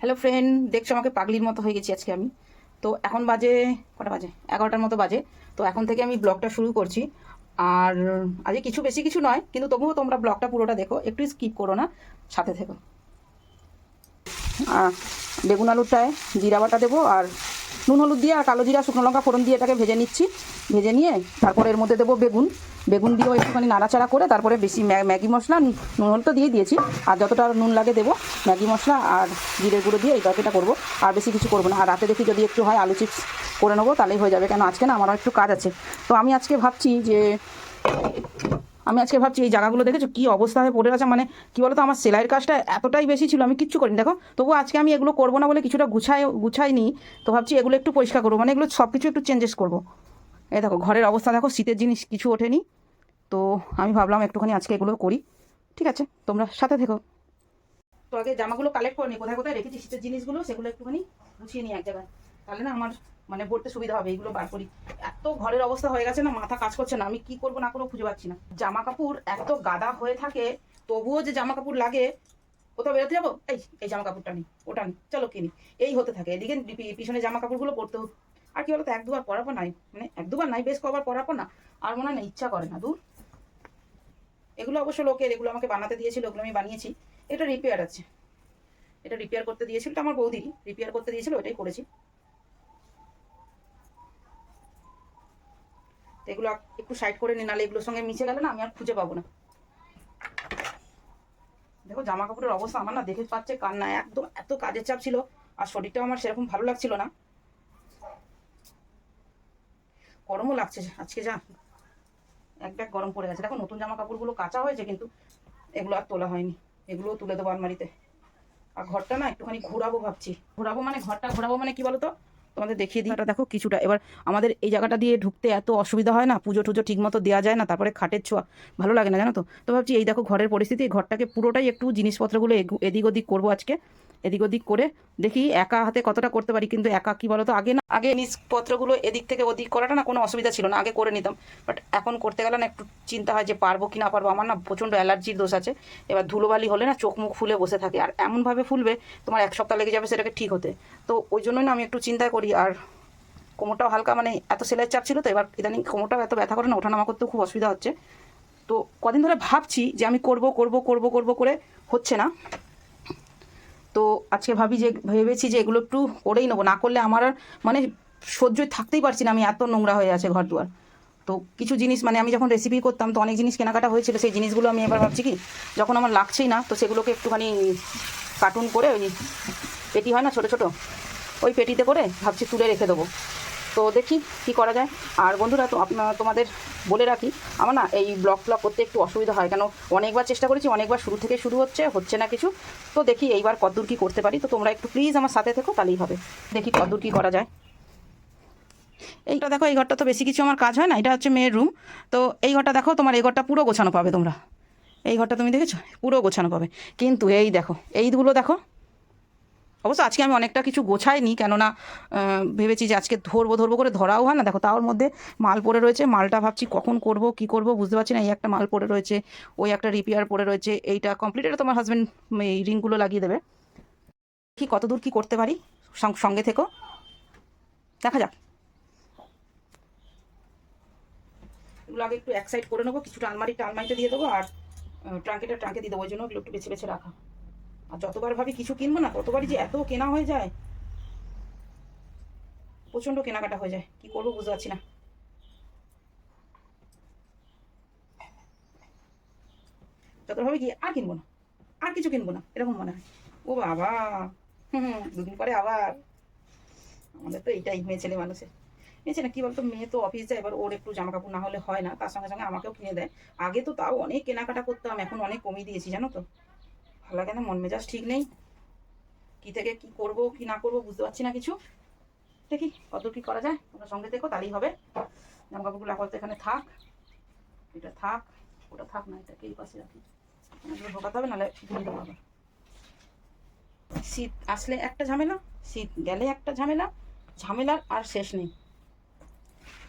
Hello friend দেখছ আমাকে পাগলির মতো হয়ে গেছি আজকে আমি। তো এখন বাজে, কটা বাজে? এগারোটার মতো বাজে। তো এখন থেকে আমি ব্লগটা শুরু করছি। আর আজকে কিছু বেশি কিছু নয়, কিন্তু তবুও তোমরা ব্লগটা পুরোটা দেখো। একটু স্কিপ করো না, সাথে থেকো। বেগুন আলুটায় জিরা বাটা দেবো আর নুন, হলুদ দিয়ে আর কালো জিরা, শুকনো লঙ্কা ফোড়ন দিয়ে এটাকে ভেজে নিচ্ছি। ভেজে নিয়ে তারপরে এর মধ্যে দেবো বেগুন। বেগুন দিয়েও একটুখানি নাড়াচাড়া করে তারপরে বেশি ম্যাগি মশলা নুন, হলুদ তো দিয়ে দিয়েছি। আর যতটা নুন লাগে দেবো, ম্যাগি মশলা আর জিরের গুঁড়ো দিয়ে এই তরকারিটা করব। আর বেশি কিছু করব না। আর রাতে দেখি যদি একটু হয় আলু চিপস করে নেব, তাহলেই হয়ে যাবে। কেন? আজকে না আমারও একটু কাজ আছে। তো আমি আজকে ভাবছি যে আমি আজকে ভাবছি, এই জায়গাগুলো দেখেছ? কি অবস্থা হয়ে পড়ে আছে মানে কি বলতো, আমার সেলাইয়ের কাজটা এতটাই বেশি ছিল, আমি কিচ্ছু করিনি। দেখো তবু আজকে আমি এগুলো করব না বলে কিছুটা গুছাই গুছাইনি। তো ভাবছি এগুলো একটু পরিষ্কার করব। মানে এগুলো সব কিছু একটু চেঞ্জেস করব। এই দেখো, ঘরের অবস্থা দেখো, শীতের জিনিস কিছু ওঠেনি। তো আমি ভাবলাম একটুখানি আজকে এগুলো করি। ঠিক আছে, তোমরা সাথে থেকো। তো আগে জামাগুলো কালেক্ট করে নিই কোথায় কোথায় রেখেছি, শীতের জিনিসগুলো, সেগুলো একটুখানি গুছিয়ে নিই এক জায়গায়। তাহলে না আমার মানে ভরতে সুবিধা হবে, এইগুলো বার করি। এত ঘরের অবস্থা হয়ে গেছে না, মাথা কাজ করছে না, আমি কি করব না করব খুঁজে পাচ্ছি না। জামা কাপড় এত গাদা হয়ে থাকে, তবুও যে জামা কাপড় লাগে, কোথাও বেরোতে যাব? এই এই জামা কাপড়টা নেই ওটা নেই চলো কিনি। এই হতে থাকে, এদিকে পিছনে জামা কাপড়গুলো পরতে আর কি বলতো, এক দুবার পরার পর নাই মানে এক দুবার নাই, বেশ কবার পরার পর না, আর মনে হয় না ইচ্ছা করে না, দূর। এগুলো অবশ্য লোকের, এগুলো আমাকে বানাতে দিয়েছিল ওগুলো আমি বানিয়েছি। এটা রিপেয়ার আছে। এটা রিপেয়ার করতে দিয়েছিল, এটা আমার বৌদি রিপেয়ার করতে দিয়েছিল ওটাই করেছি। এগুলো একটু সাইড করে নি নাহলে এগুলোর সঙ্গে মিশে গেলে না আমি আর খুঁজে পাবো না। দেখো জামা কাপড়ের অবস্থা আমার না দেখে পাচ্ছে কান্না একদম এত কাজের চাপ ছিল, আর শরীরটাও আমার সেরকম ভালো লাগছিল না। গরমও লাগছে, আজকে যা। এক ব্যাগ গরম পড়ে গেছে। দেখো, নতুন জামা কাপড়গুলো কাঁচা হয়েছে কিন্তু, এগুলো আর তোলা হয়নি। এগুলোও তুলে দেবো আলমারিতে। আর ঘরটা না একটুখানি ঘোরাবো ভাবছি। ঘোরাবো মানে ঘরটা ঘোরাবো মানে কি বলতো? তোমাদের দেখিয়ে দিই। দেখো কিছুটা, এবার আমাদের এই জায়গাটা দিয়ে ঢুকতে এত অসুবিধা হয় না? পুজো টুজো ঠিক মতো দেওয়া যায় না, তারপরে খাটের ছোঁয়া, ভালো লাগে না জানো তো? তো ভাবছি এই দেখো ঘরের পরিস্থিতি, ঘরটাকে পুরোটাই একটু জিনিসপত্রগুলো এদিক ওদিক করব আজকে। এদিক ওদিক করে দেখি একা হাতে কতটা করতে পারি, কিন্তু একা কি বলতো? আগে না, আগে জিনিসপত্রগুলো এদিক থেকে ওদিক করাটা না কোনো অসুবিধা ছিল না, আগে করে নিতাম। বাট এখন করতে গেলে না একটু চিন্তা হয় যে পারব কি না পারব, আমার না প্রচণ্ড অ্যালার্জির দোষ আছে। এবার ধুলোবালি হলে না চোখ মুখ ফুলে বসে থাকে, আর এমনভাবে ফুলবে তোমার এক সপ্তাহ লেগে যাবে সেটাকে ঠিক হতে। তো ওই জন্যই না আমি একটু চিন্তায় করি, আর কোমরটাও হালকা মানে এত সেলাইয়ের চাপ ছিল তো, এবার ইদানিং কোমরটাও এত ব্যথা করে না, ওঠানামা করতেও খুব অসুবিধা হচ্ছে। তো কদিন ধরে ভাবছি যে আমি করব করব করব করব করে হচ্ছে না। তো আজকে ভাবি যে, ভেবেছি যে এগুলো একটু করেই নেব। না করলে আমার আর মানে সহ্য থাকতেই পারছি না, আমি এত নোংরা হয়ে আছে ঘর দুয়ার তো কিছু জিনিস মানে আমি যখন রেসিপি করতাম, তো অনেক জিনিস কেনাকাটা হয়েছিল, সেই জিনিসগুলো আমি এবার ভাবছি কি, যখন আমার লাগছেই না, তো সেগুলোকে একটুখানি কার্টুন করে ওই পেটি হয় না ছোটো ছোটো, ওই পেটিতে করে ভাবছি তুলে রেখে দেবো। তো দেখি কি করা যায়। আর বন্ধুরা, তো আপনার তোমাদের বলে রাখি, আমার না এই ব্লগ ব্লগ করতে একটু অসুবিধা হয়। কেন, অনেকবার চেষ্টা করেছি, অনেকবার শুরু থেকে শুরু হচ্ছে হচ্ছে না কিছু। তো দেখি এইবার কদ্দূর কী করতে পারি। তো তোমরা একটু প্লিজ আমার সাথে থেকো, তাহলেই হবে। দেখি কতদূর কী করা যায়। এইটা দেখো, এই ঘরটা তো বেশি কিছু আমার কাজ হয় না, এটা হচ্ছে মেয়ের রুম তো এই ঘরটা দেখো, তোমার এই ঘরটা পুরো গোছানো পাবে তোমরা। এই ঘরটা তুমি দেখেছ? পুরো গোছানো পাবে। কিন্তু এই দেখো এইগুলো দেখো অবশ্য আজকে আমি অনেকটা কিছু গোছাইনি, কেননা ভেবেছি যে আজকে ধরবো ধরবো করে ধরাও হয় না। দেখো, তার মধ্যে মাল পড়ে রয়েছে, মালটা ভাবছি কখন করব, কি করব বুঝতে পারছি না। এই একটা মাল পড়ে রয়েছে, ওই একটা রিপেয়ার পড়ে রয়েছে, এইটা কমপ্লিট তোমার হাজব্যান্ড এই রিংগুলো লাগিয়ে দেবে। কি কত দূর কী করতে পারি সঙ্গে থেকো। দেখা যাক। এগুলো আগে একটু এক সাইড করে নেব, কিছুটা আলমারিটা আলমারিতে দিয়ে দেবো, আর ট্রাঙ্কেটা ট্রাঙ্কে দিয়ে দেবো, ওই জন্য ওগুলো একটু বেছে বেছে রাখা। আর যতবার ভাবি কিছু কিনবো না ততবারই যে এত কেনা হয়ে যায়। প্রচণ্ড কেনাকাটা হয়ে যায়। কি করব বুঝতে পারছি না। যতবার ভাবি কি আর কিনবো না আর কিছু কিনবো না এরকম মনে হয়। ও বাবা হুম, দুদিন পরে আবার। আমাদের তো এইটাই মেয়ে ছেলে মানুষের মেয়ে ছেলে কি বলতো মেয়ে তো অফিস যায় এবার ওর একটু জামা কাপড় না হলে হয় না তার সঙ্গে সঙ্গে আমাকেও কিনে দেয়। আগে তো তাও অনেক কেনাকাটা করতাম এখন অনেক কমিয়ে দিয়েছি জানো তো? ভালো লাগে না মন মেজাজ ঠিক নেই। কি থেকে কি করব, কি না করব, বুঝতে পারছি না কিছু। দেখি কত কি করা যায়, তোমরা সঙ্গে দেখো তাহলেই হবে। জামা কাপড়গুলো আপাতত এখানে থাক, এটা থাক, ওটা থাক, না এটাকে এই পাশে রাখি। ঢোকাতে হবে, নাহলে ভুলে দেবো আবার। শীত আসলে একটা ঝামেলা, শীত গেলে একটা ঝামেলা, ঝামেলার আর শেষ নেই।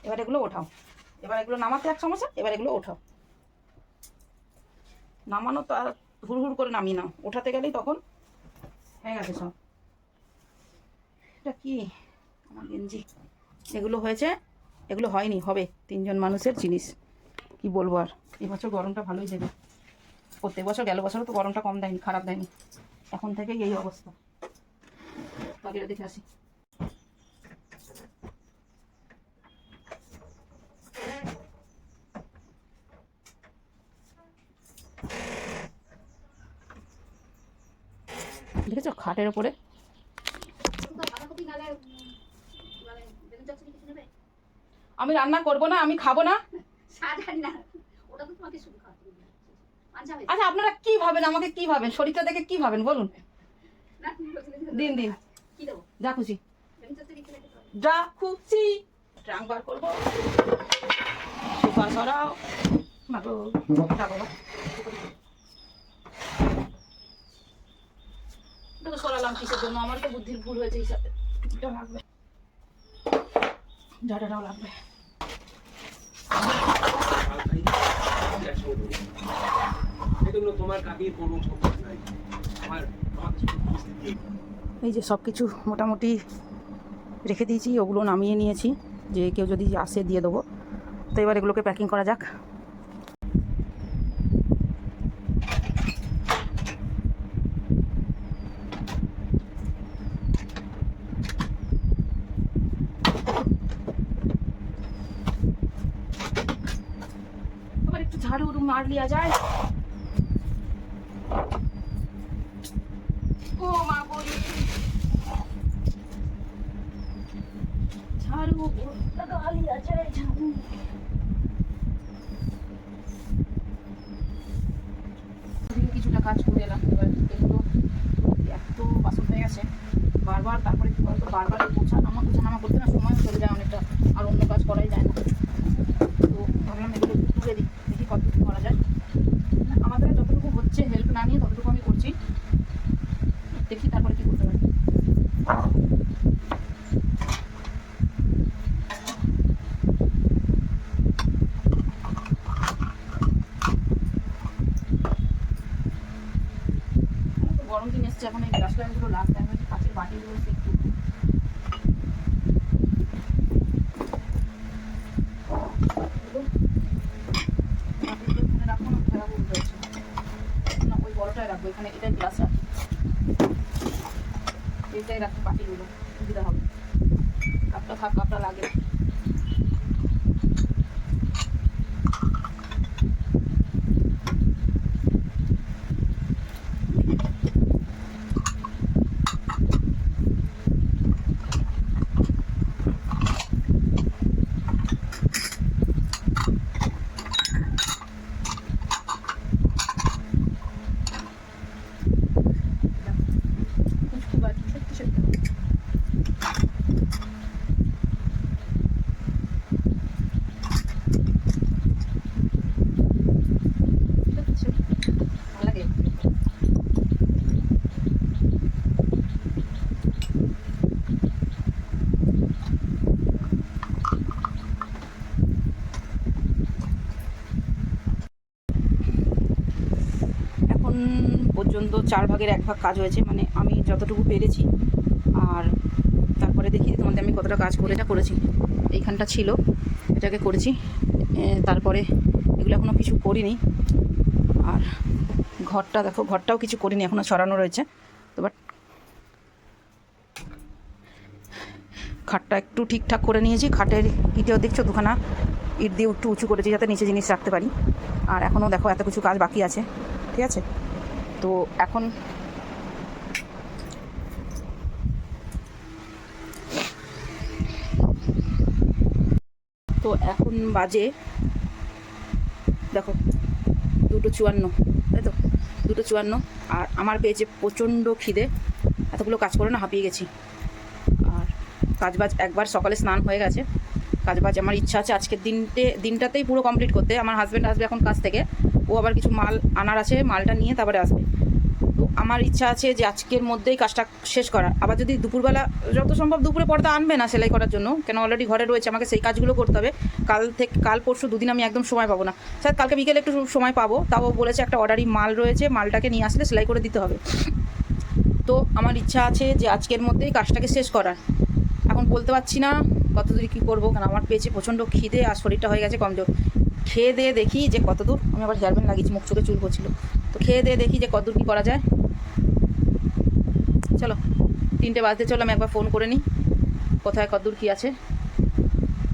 এবার এগুলো ওঠাও। এবার এগুলো নামাতে এক সমস্যা, এবার এগুলো ওঠাও। নামানো তো আর হুড় হুড় করে নামিয়ে নাও ওঠাতে গেলেই তখন হয়ে গেছে সব। এটা কি? আমার গেঞ্জি। এগুলো হয়েছে, এগুলো হয়নি, হবে। তিনজন মানুষের জিনিস। কি বলব আর? এবছর গরমটা ভালোই দেবে। প্রত্যেক বছর, গেল বছরও তো গরমটা কম দেয়নি, খারাপ দেয়নি। এখন থেকেই এই অবস্থা। বাকিটা দেখে আসি। দেখেছ? খাটের ওপরে। আমি রান্না করব না, আমি খাব না। আচ্ছা আপনারা কি ভাবেন? আমাকে কি ভাবেন? শরীরটা দেখে কি ভাবেন? বলুন। দিন দিন। যা খুশি। যা খুশি। ট্রাঙ্ক বার করব। সুপার মাগো বাবা তো সরালাম কিসের জন্য? আমার তো বুদ্ধির ভুল হয়েছে হিসাবে এটা লাগবে। লাগবে। এই যে সব কিছু মোটামুটি রেখে দিয়েছি, ওগুলো নামিয়ে নিয়েছি, যে কেউ যদি আসে দিয়ে দেবো। তো এবার এগুলোকে প্যাকিং করা যাক আবার একটু ঝাড়ু মার লিয়া যায়। ও মা বলি। ঝাড়ু লিয়া যায় ঝাড়ু। কিছুটা কাজ করে এলাম এবার এগুলো এত বাসন হয়ে গেছে। বারবার তারপরে কি বলতো? বারবার আমার নামা করতে না সময় চলে যায় অনেকটা আর অন্য কাজ করাই যায় না তো ভাবলাম এগুলো একটু তুলে দিই দেখি কতটুকু করা যায় আমাদের যতটুকু হচ্ছে হেল্প না নিয়ে ততটুকু আমি করছি দেখি তারপরে কি করতে পারি তো গরম দিন এসছে এখন এই গ্লাস লাইনগুলো লাগবে আমি হচ্ছে কাঁচের বাটিগুলো একটু বাটিগুলো এখানে রাখব না কোথায় রাখব বুঝতে পারছি না। না ওই বড়টায় রাখব এখানে এটাই গ্লাস রাখি এইটাই রাখি বাটিগুলো সুবিধা হবে। কাপটা থাক কাপটা লাগে না। কুচকু বাটি সত্যি সত্যি সত্যি সত্যি ভালো লাগে এখন পর্যন্ত চার ভাগের এক ভাগ কাজ হয়েছে মানে আমি যতটুকু পেরেছি। আর তারপরে দেখি তোমাদের আমি কতটা কাজ করে যা করেছি। এইখানটা ছিল, এটাকে করেছি। তারপরে এগুলো এখনও কিছু করিনি। আর ঘরটা দেখো, ঘরটাও কিছু করিনি এখনও ছড়ানো রয়েছে। তো বাট খাটটা একটু ঠিকঠাক করে নিয়েছি। খাটের ইটেও দেখছ দুখানা ইট দিয়ে একটু উঁচু করেছি যাতে নিচে জিনিস রাখতে পারি। আর এখনও দেখো এত কিছু কাজ বাকি আছে, ঠিক আছে? তো এখন তো এখন বাজে, দেখো, দুটো চুয়ান্ন, তাই তো? দুটো চুয়ান্ন, আর আমার পেয়েছে প্রচণ্ড খিদে, এতগুলো কাজ করে না হাঁপিয়ে গেছি। আর কাজবাজ একবার সকালে স্নান হয়ে গেছে। কাজবাজ আমার ইচ্ছা আছে আজকের দিনটে, দিনটাতেই পুরো কমপ্লিট করতে। আমার হাজব্যান্ড আসবে এখন কাজ থেকে। ও আবার কিছু মাল আনার আছে, মালটা নিয়ে তারপরে আসবে। আমার ইচ্ছা আছে যে আজকের মধ্যেই কাজটা শেষ করা। আবার যদি দুপুরবেলা যত সম্ভব দুপুরে পর্দা আনবে না সেলাই করার জন্য, কেন অলরেডি ঘরে রয়েছে, আমাকে সেই কাজগুলো করতে হবে। কাল থেকে, কাল পরশু দুদিন আমি একদম সময় পাবো না। স্যার, কালকে বিকেলে একটু সময় পাবো, তাও বলেছে একটা অর্ডারি মাল রয়েছে, মালটাকে নিয়ে আসলে সেলাই করে দিতে হবে। তো আমার ইচ্ছা আছে যে আজকের মধ্যেই কাজটাকে শেষ করার। এখন বলতে পারছি না কত দূর কী করব, কারণ আমার পেয়েছে প্রচণ্ড খিদে আর শরীরটা হয়ে গেছে কমজোর। খেয়ে দিয়ে দেখি যে কত দূর আমি আবার হেয়ারব্যান্ড লাগিয়েছি, মুখ চোখে চুল করছিল তো খেয়ে দিয়ে দেখি যে কতদূর কী করা যায়। চলো, তিনটে বাজতে চলো, আমি একবার ফোন করে নিই, কোথায় কদ্দূর কী আছে।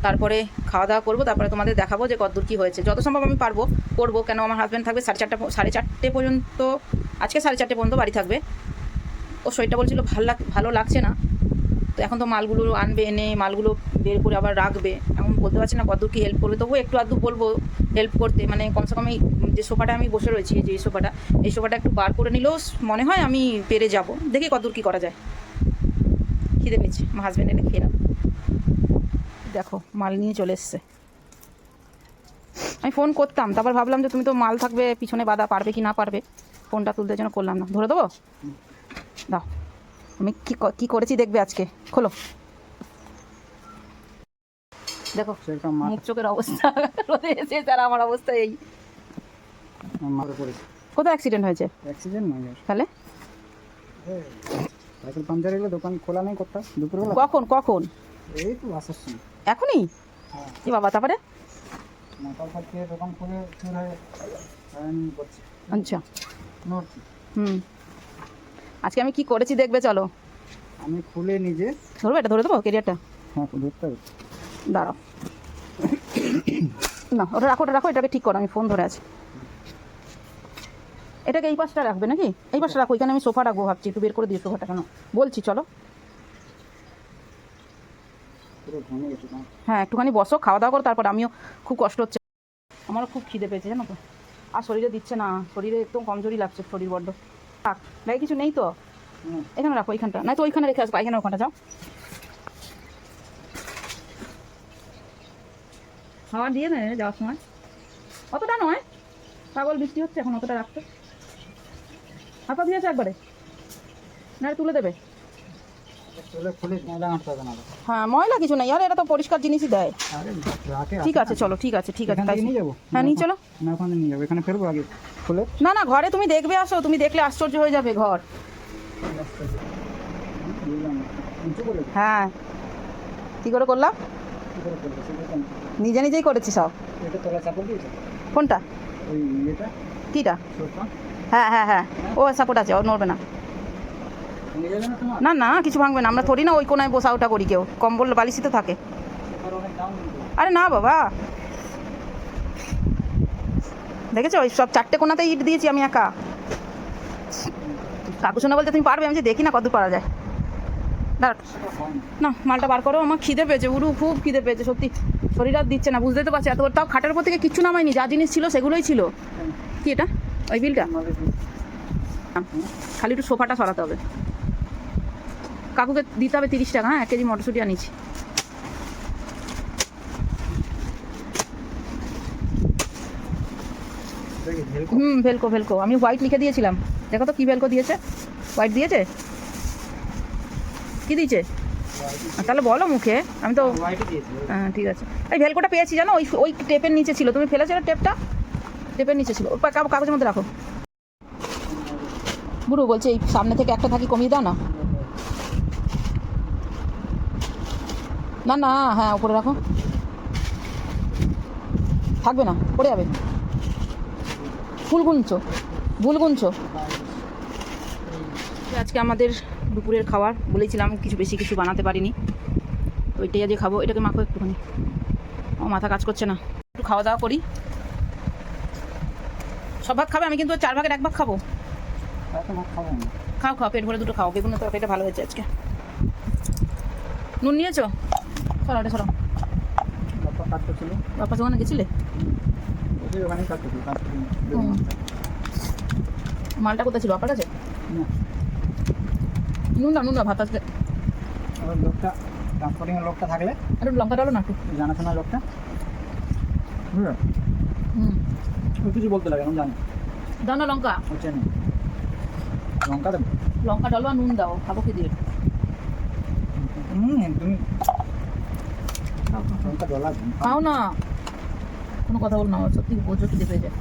তারপরে খাওয়া দাওয়া করব, তারপরে তোমাদের দেখাবো যে কদ্দূর কী হয়েছে। যত সম্ভব আমি পারব, করব, কেন আমার হাজব্যান্ড থাকবে? সাড়ে চারটা সাড়ে চারটে পর্যন্ত, আজকে সাড়ে চারটে পর্যন্ত বাড়ি থাকবে। ও শরীরটা বলছিল ভালো লাগ ভালো লাগছে না। তো এখন তো মালগুলো আনবে, এনে মালগুলো বের করে আবার রাখবে। বলতে পারছি না কতদূর কি হেল্প করবে। তবুও একটু আধটু বলব হেল্প করতে। মানে কমসে কম এই যে সোফাটা আমি বসে রয়েছি যে সোফাটা, এই সোফাটা একটু বার করে নিলেও মনে হয় আমি পেরে যাব। দেখি কতদূর কী করা যায়। খিদে পেয়েছি, আমার হাজব্যান্ড এনে খেয়ে। দেখো, মাল নিয়ে চলে এসছে। আমি ফোন করতাম, তারপর ভাবলাম যে তুমি তো মাল থাকবে, পিছনে বাধা পারবে কি না পারবে। ফোনটা তুলতে জন্য করলাম না। ধরে দেবো? দাও। আমি ক- কি করেছি দেখবে আজকে? খোলো। দেখো মুখ চোখের অবস্থা রোদে এসে তার আমার অবস্থা এই। কোথায় অ্যাক্সিডেন্ট হয়েছে? অ্যাক্সিডেন্ট নয় আর। তাহলে? সাইকেল পাঞ্চার হলে দোকান খোলা নেই কোথাও? দুপুরবেলা? কখন কখন? এই তো আসার সময়। এখনই? হ্যাঁ। এ বাবা তারপরে? মাথা ফাট খেয়ে দোকান খুলে চুর হয়ে আচ্ছা। হুম। আজকে আমি কি করেছি দেখবে চলো। আমি খুলে নিজে ধরবো এটা ধরে দেবো কেরিয়ারটা হ্যাঁ ধরতে হবে। দাঁড়াও। না ওটা রাখো ওটা রাখো এটাকে ঠিক করো আমি ফোন ধরে আছি। এটাকে এই পাশটা রাখবে নাকি? এই পাশটা রাখো এখানে আমি সোফা রাখব ভাবছি একটু বের করে দিই সোফাটা কেন? বলছি চলো। হ্যাঁ একটুখানি বসো খাওয়া দাওয়া করো তারপর আমিও খুব কষ্ট হচ্ছে। আমারও খুব খিদে পেয়েছে জানো তো। আর শরীরে দিচ্ছে না শরীরে একদম কমজোরি লাগছে শরীর বড্ড। থাক ব্যাগে কিছু নেই তো? এখানে রাখো এইখানটা। না তো ওইখানে রেখে আসব এখানে ওখানটা যাও। খাওয়া দিয়ে নেয় যাওয়ার সময়। অতটা নয়। পাগল বৃষ্টি হচ্ছে এখন অতটা রাখতে। হাতা দিয়েছে একবারে। না তুলে দেবে। হ্যাঁ ময়লা কিছু নেই। আর এটা তো পরিষ্কার জিনিসই দেয়। ঠিক আছে চলো ঠিক আছে ঠিক আছে তাই নিয়ে যাব। হ্যাঁ নিয়ে চলো। না ওখানে নিয়ে যাব। এখানে ফেলব আগে খুলে। না না ঘরে তুমি দেখবে আসো। তুমি দেখলে আশ্চর্য হয়ে যাবে ঘর। হ্যাঁ। কি করে করলাম? নিজে নিজেই করেছি সব? কোনটা? কিটা? হ্যাঁ হ্যাঁ হ্যাঁ। ও সাপোর্ট আছে ও নড়বে না। না না কিছু ভাঙবে না। আমরা থরি না ওই কোনায় বসা ওটা করি কেউ। কম্বল বালিশই তো থাকে। আরে না বাবা। দেখেছ? ওই সব চারটে কোনাতে ইট দিয়েছি আমি একা। কাকু শোনা বলতে তুমি পারবে? আমি যে দেখি না কত পারা যায়। দাঁড়া না মালটা বার করো আমার খিদে পেয়েছে উরু খুব খিদে পেয়েছে সত্যি। শরীর আর দিচ্ছে না বুঝতে তো পারছি এত তাও খাটের উপর থেকে কিচ্ছু নামায়নি যা জিনিস ছিল সেগুলোই ছিল। কি এটা? ওই বিলটা? খালি একটু সোফাটা সরাতে হবে। কাকুকে দিতে হবে তিরিশ টাকা হ্যাঁ এক কেজি মটরশুঁটি আনিছি। হুম ভেলকো ভেলকো আমি হোয়াইট লিখে দিয়েছিলাম। দেখো তো কি ভেলকো দিয়েছে। হোয়াইট দিয়েছে? কি দিয়েছে? তাহলে বলো মুখে। আমি তো হ্যাঁ ঠিক আছে। এই ভেলকোটা পেয়েছি জানো? ওই ওই টেপের নিচে ছিল। তুমি ফেলেছো টেপটা? টেপের নিচে ছিল। কাগজের মধ্যে রাখো। বুড়ো বলছে, এই সামনে থেকে একটা থাকি কমিয়ে দাও না? না না হ্যাঁ উপরে রাখো। থাকবে না, পড়ে যাবে। ফুল গুনছো, ভুল গুনছো। আজকে আমাদের দুপুরের খাবার বলেছিলাম কিছু বেশি কিছু বানাতে পারিনি। তো ওইটাই আজকে খাব এটাকে মাখো একটুখানি। ও মাথা কাজ করছে না। একটু খাওয়া দাওয়া করি। সব ভাগ খাবে? আমি কিন্তু চার ভাগের এক ভাগ খাব। খাও খাও পেট ভরে দুটো খাও। বেগুনের তরকারিটা ভালো হয়েছে আজকে। নুন নিয়েছো? সরো ওটা সরো। কাটতে ওখানে গেছিলে। মালটা কোথায় ছিল? বাপার কাছে? না। নুন না নুন না ভাত আজকে লোকটা ট্রান্সপোর্টিং লোকটা থাকলে? একটু লঙ্কা ডালো না একটু। জানাশোনা লোকটা? বুঝলো? হুম। কিছু বলতে লাগে আমি জানি। দাও না লঙ্কা। ও চেনে। লঙ্কা দেবো? লঙ্কা ডালো আর নুন দাও খাব কি দিয়ে? হুম তুমি। লঙ্কা ডলা খাও না। কোনো কথা বল না আমার সত্যি প্রচুর খিদে পেয়ে যায়।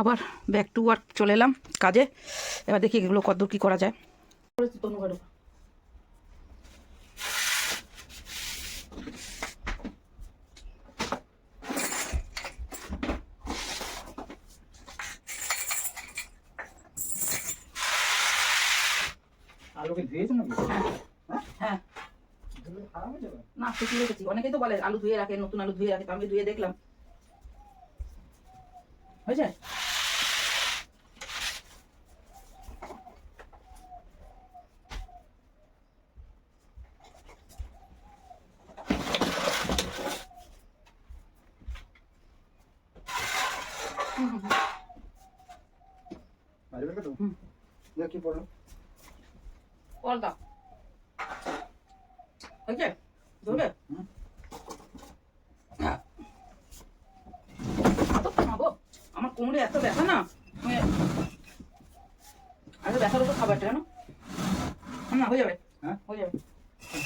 আবার ব্যাক টু ওয়ার্ক চলে এলাম কাজে। এবার দেখি এগুলো কত কী করা যায়। তনুগারু আলুকে ধুয়েছো নাকি? হ্যাঁ।, হ্যাঁ। না শুকিয়ে রেখেছি। অনেকেই তো বলে আলু ধুয়ে রাখে নতুন আলু ধুয়ে রাখে আমি ধুয়ে দেখলাম। হয়েছে? বেরবে তো। হুম। দেখ কি পড়ল? ধরবে? এত খাব। আমার কোমরে এত ব্যথা না? আরে ব্যথার উপর খাবার কেন না হয়ে যাবে। হ্যাঁ? হয়ে যাবে।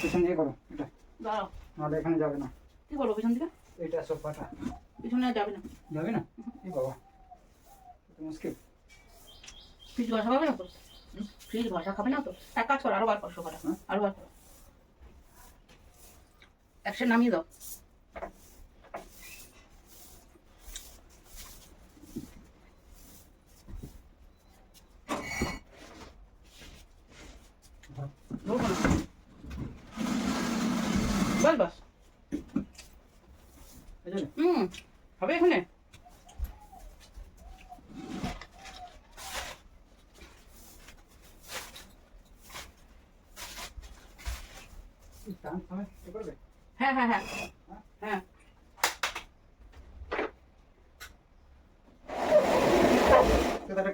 পিছন দিয়ে করো এটা। দাঁড়াও। নাহলে এখানে যাবে না। কি বলব পিছন থেকে এটা সোফাটা। পিছনে যাবে না। যাবে না এই বাবা তো মুশকিল ঘষা না তো? ফ্রিজ খাবে না তো? এক কাজ করো আরও বার করো হ্যাঁ? আরও বার করো। নামিয়ে দাও। বাস। বাস হুম। হবে এখানে টান থামে এ করবে হ্যাঁ হ্যাঁ হ্যাঁ। হ্যাঁ।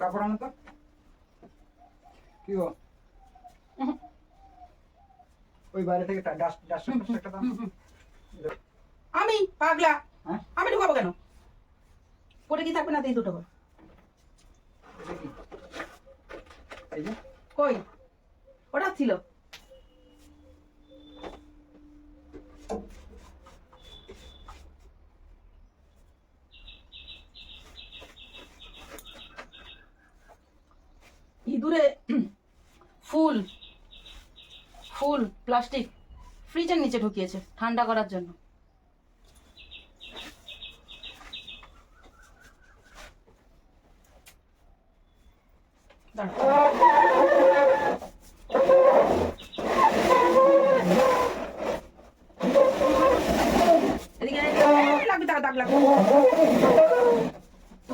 কাপড় আনো তো। কি গো? ওই বাইরে থেকে। আমি পাগলা। হ্যাঁ? আমি ঢুকাবো কেন? পরে কি থাকবে না এই দুটো কই? ওটা ছিল। ইঁদুরে ফুল ফুল, প্লাস্টিক, ফ্রিজের নিচে ঢুকিয়েছে ঠান্ডা করার জন্য।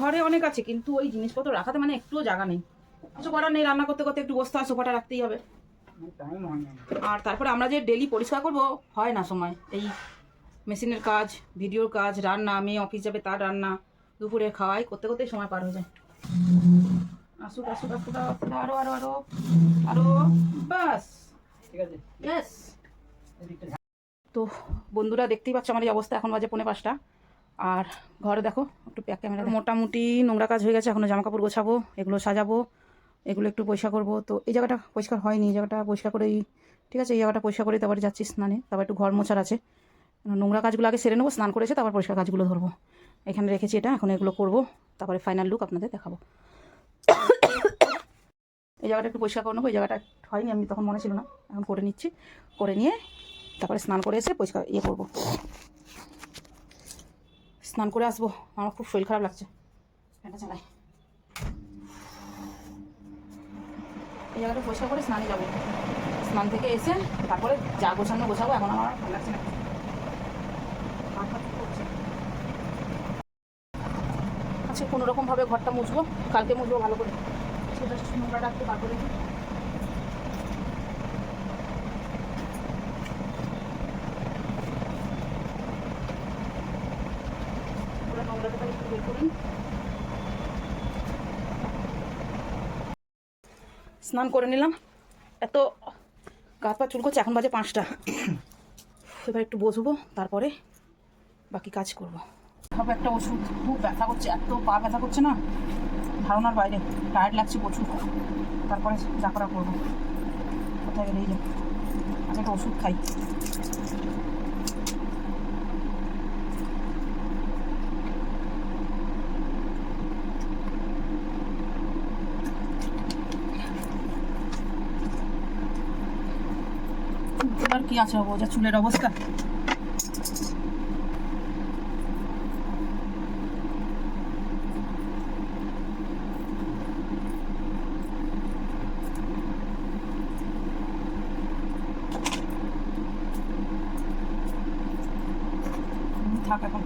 ঘরে অনেক আছে, কিন্তু ওই জিনিসপত্র রাখাতে মানে একটুও জায়গা নেই। কিছু করার নেই রান্না করতে করতে একটু বসতে হয় সোফাটা রাখতেই হবে। আর তারপরে আমরা যে ডেলি পরিষ্কার করব হয় না সময়। এই মেশিনের কাজ ভিডিওর কাজ রান্না মেয়ে অফিস যাবে তার রান্না দুপুরে খাওয়াই করতে করতেই সময় পার হয়ে যায়। আসুক আসুক আসুক আসুক, আরও আরও আরও আরও বাস ঠিক আছে। ইয়েস তো বন্ধুরা দেখতেই পাচ্ছ আমার এই অবস্থা এখন বাজে পৌনে পাঁচটা। আর ঘরে দেখো একটু প্যাক ক্যামেরা। মোটামুটি নোংরা কাজ হয়ে গেছে এখনও জামা কাপড় গোছাবো এগুলো সাজাবো। এগুলো একটু পরিষ্কার করব। তো এই জায়গাটা পরিষ্কার হয়নি, এই জায়গাটা পরিষ্কার করেই, ঠিক আছে, এই জায়গাটা পরিষ্কার করে তারপরে যাচ্ছি স্নানে। তারপর একটু ঘর মোছার আছে। নোংরা কাজগুলো আগে সেরে নেব, স্নান করেছে, তারপর পরিষ্কার কাজগুলো ধরবো। এখানে রেখেছি এটা, এখন এগুলো করব, তারপরে ফাইনাল লুক আপনাদের দেখাবো। এই জায়গাটা একটু পরিষ্কার করে নেব, এই জায়গাটা হয়নি, আমি তখন মনে ছিল না, এখন করে নিচ্ছি। করে নিয়ে তারপরে স্নান করে এসে পরিষ্কার ইয়ে করব। স্নান করে আসব, আমার খুব শরীর খারাপ লাগছে। ফ্যানটা চালাই। এই জায়গাটা পরিষ্কার করে স্নানে যাব। স্নান থেকে এসে তারপরে যা গোছানো গোছাবো, এখন আমার ভালো লাগছে না। আজকে কোনো রকমভাবে ঘরটা মুছবো, কালকে মুছবো ভালো করে। সেটা নোংরাটা একটু বার করে দিই পুরো নোংরাটা একটু বের করি স্নান করে নিলাম। এত গাছ পা চুল করছে এখন বাজে পাঁচটা। এবার একটু বসবো, তারপরে বাকি কাজ করব। হবে একটা ওষুধ, খুব ব্যথা করছে, এত পা ব্যথা করছে না। ধারণার বাইরে টায়ার্ড লাগছে প্রচুর। তারপরে যা করা করব। কোথায় গেলেই যাব আচ্ছা একটা ওষুধ খাই। আছে যা চুলের অবস্থা থাক এখন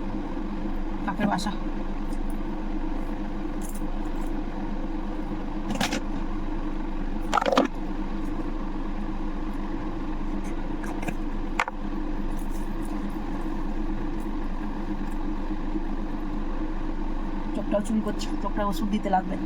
কাকের বাসা চুরি করছে চোখটা ওষুধ দিতে লাগবে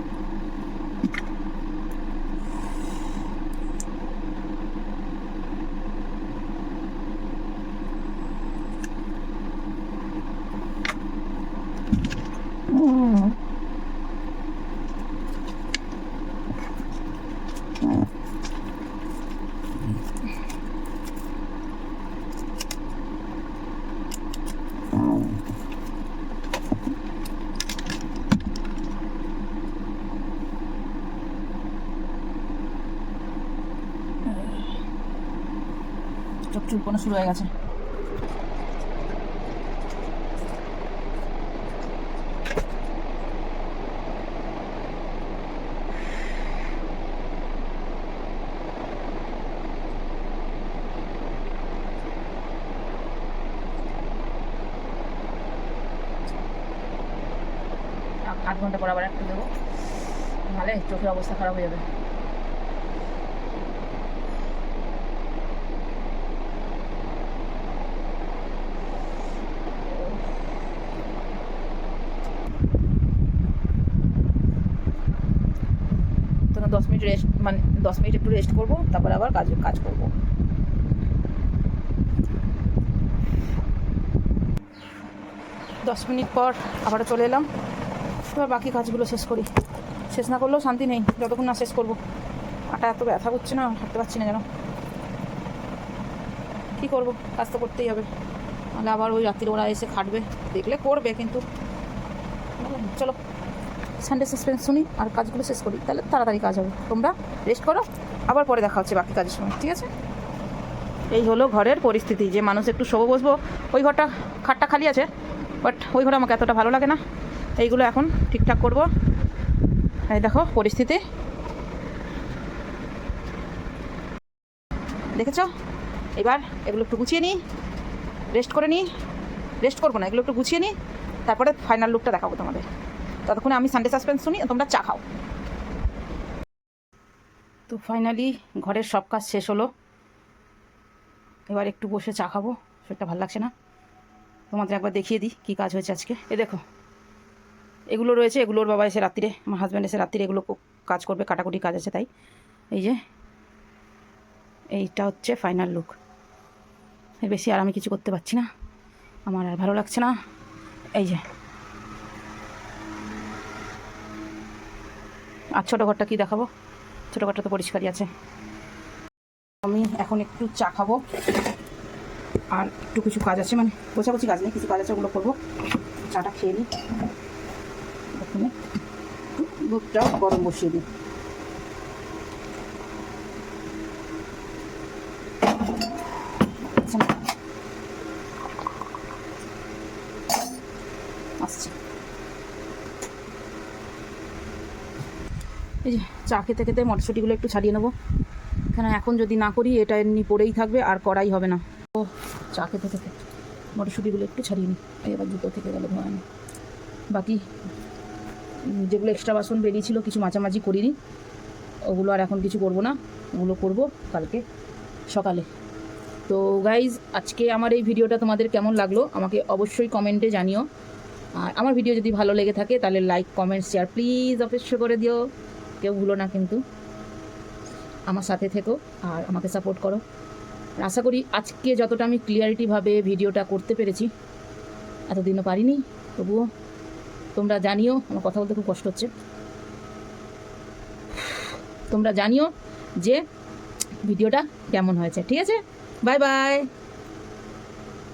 চোখ চুলকোনো শুরু হয়ে গেছে। আধ ঘণ্টা পর আবার একটু দেবো। নাহলে চোখের অবস্থা খারাপ হয়ে যাবে। মিনিট রেস্ট মানে দশ মিনিট একটু রেস্ট করব, তারপর আবার কাজ কাজ করব। দশ মিনিট পর আবারও চলে এলাম। এবার বাকি কাজগুলো শেষ করি। শেষ না করলেও শান্তি নেই, যতক্ষণ না শেষ করব। আটা এত ব্যথা করছে না, হাঁটতে পারছি না যেন। কী করব? কাজ তো করতেই হবে। নাহলে আবার ওই রাত্রির ওরা এসে খাটবে। দেখলে করবে কিন্তু। চলো। সানডে সাসপেন্স শুনি আর কাজগুলো শেষ করি। তাহলে তাড়াতাড়ি কাজ হবে। তোমরা রেস্ট করো। আবার পরে দেখা হচ্ছে বাকি কাজের সময় ঠিক আছে? এই হলো ঘরের পরিস্থিতি। যে মানুষ একটু শোবো বসবো, ওই ঘরটা খাটটা খালি আছে বাট ওই ঘরে আমাকে এতটা ভালো লাগে না। এইগুলো এখন ঠিকঠাক করব। এই দেখো পরিস্থিতি। দেখেছ? এবার এগুলো একটু গুছিয়ে নিই রেস্ট করে নিই। রেস্ট করব না, এগুলো একটু গুছিয়ে নিই। তারপরে ফাইনাল লুকটা দেখাবো তোমাদের। ততক্ষণে আমি সানডে সাসপেন্স শুনি, তোমরা চা খাও। তো ফাইনালি ঘরের সব কাজ শেষ হলো। এবার একটু বসে চা খাব সেটা ভালো লাগছে না। তোমাদের একবার দেখিয়ে দিই কী কাজ হয়েছে আজকে। এ দেখো, এগুলো রয়েছে, এগুলোর বাবা এসে রাত্রিরে, আমার হাজব্যান্ড এসে রাত্রিরে এগুলো কাজ করবে, কাটাকুটি কাজ আছে তাই। এই যে, এইটা হচ্ছে ফাইনাল লুক এর বেশি আর আমি কিছু করতে পারছি না। আমার আর ভালো লাগছে না। এই যে আর ছোটো ঘরটা কী দেখাবো? ছোটো ঘরটা তো পরিষ্কারই আছে। আমি এখন একটু চা খাব। আর একটু কিছু কাজ আছে মানে গোছাগুছি কাজ নেই, কিছু কাজ আছে, ওগুলো করব। চাটা খেয়ে নিই দুধটাও গরম বসিয়ে দিই আচ্ছা না। আসছে এই যে চা খেতে খেতে মটরশুঁটিগুলো একটু ছাড়িয়ে নেব। কেন এখন যদি না করি, এটা এমনি পড়েই থাকবে, আর করাই হবে না। ও, চা খেতে খেতে মটরশুঁটিগুলো একটু ছাড়িয়ে নিই। এবার জুতো থেকে গেল ধোয়া নিই বাকি যেগুলো এক্সট্রা বাসন বেরিয়েছিল, কিছু মাঝামাঝি করিনি। ওগুলো আর এখন কিছু করব না। ওগুলো করব কালকে সকালে। তো গাইজ আজকে আমার এই ভিডিওটা তোমাদের কেমন লাগল, আমাকে অবশ্যই কমেন্টে জানিও। আর আমার ভিডিও যদি ভালো লেগে থাকে, তাহলে লাইক কমেন্ট শেয়ার প্লিজ অবশ্যই করে দিও। কেউ ভুলো না কিন্তু। আমার সাথে থেকো আর আমাকে সাপোর্ট করো। আশা করি আজকে যতটা আমি ক্লিয়ারিটিভাবে ভিডিওটা করতে পেরেছি, এতদিনও পারিনি। তবুও তোমরা জানিও, আমার কথা বলতে খুব কষ্ট হচ্ছে। তোমরা জানিও যে ভিডিওটা কেমন হয়েছে, ঠিক আছে? Bye bye